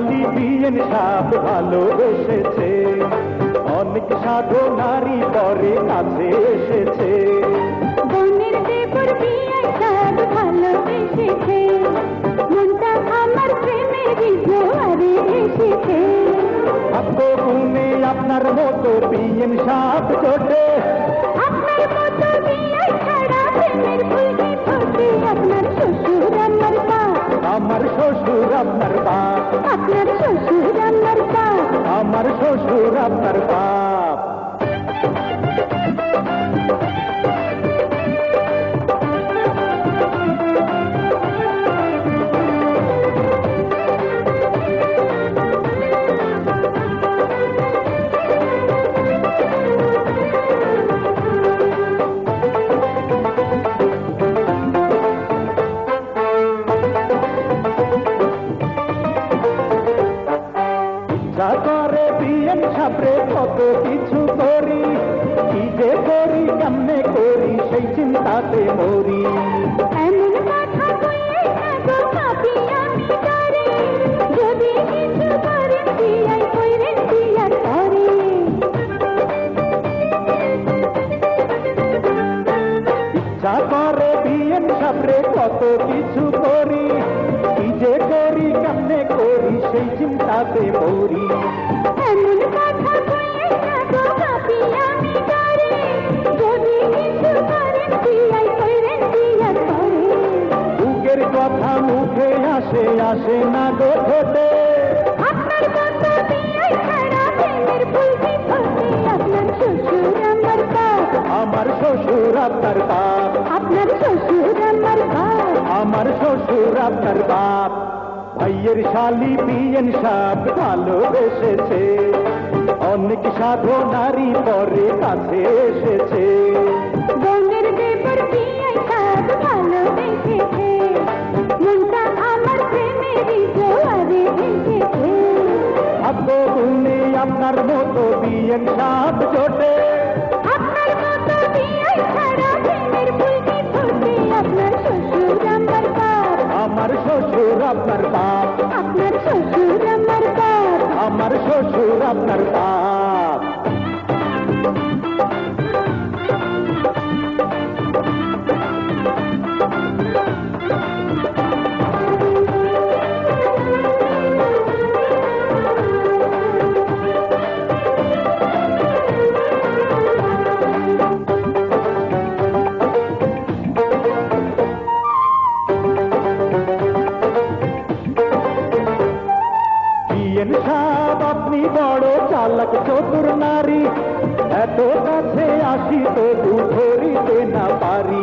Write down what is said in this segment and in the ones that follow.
বিয়েন সাপ ভালোবেসেছে অনেক সাধু নারী পরে কাছে এসেছে। বনের দেবর বিয়ে সব ভালোবেসেছে মনটা আমার প্রেমেরই জোয়ারে এসেছে। ভাগ্য গুণে আপনার মতো বিয়েন সাপ জোটে কত কিছু করি কি যে করি কেমনে করি সেই চিন্তাতে মরি। এমন কথা বললে গো পাপি আমি ডরে যদি কিছু করেন দিয়াই কইরেন দিয়া করে। ইচ্ছা করে বিয়েন সাপড়ে কত কিছু করি কি যে করি কেমনে করি সেই চিন্তাতে মরি। এমন আসে না গো আপনার শ্বশুর আমার বাপ আমার শ্বশুর আপনার বাপ আপনার শ্বশুর আমার বাপ আমার শ্বশুর আপনার বাপ ভাইয়ের শালি বিয়েন সাপ ভালোবেসেছে। অনেক সাধু নারী পরে কাছে এসেছে। ফুলকি ফোটে আপনার শ্বশুর আমার বাপ আমার শ্বশুর আপনার বাপ আপনার শ্বশুর আমার বাপ আমার শ্বশুর আপনার বাপ চালাক চতুর নারী এত কাছে আসি তবু ধরিতে না পারি।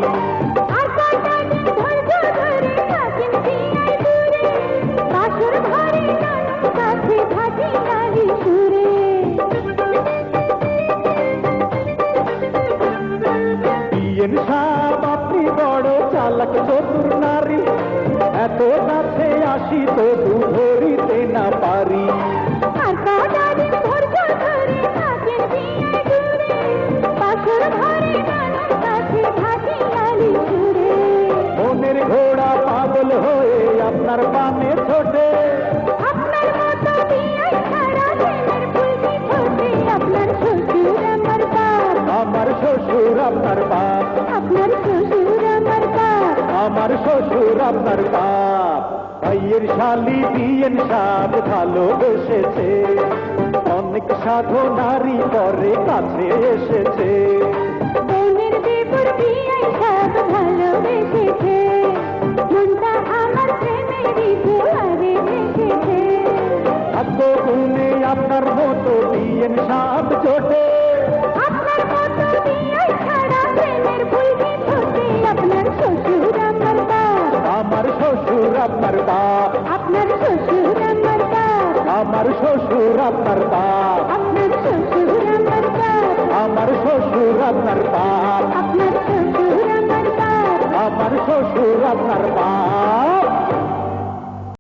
আপনি বড় চালাক চতুর নারী এত কাছে ধরিতে না পারি। শ্বশুর আপনার বাপ ভাইয়ের শালি বিয়েন সাপ ভালোবেসেছে অনেক সাধু নারী পরে কাছে এসেছে। আপনার মতো বিয়েন সাপ জোটে। करता अमर শ্বশুर करता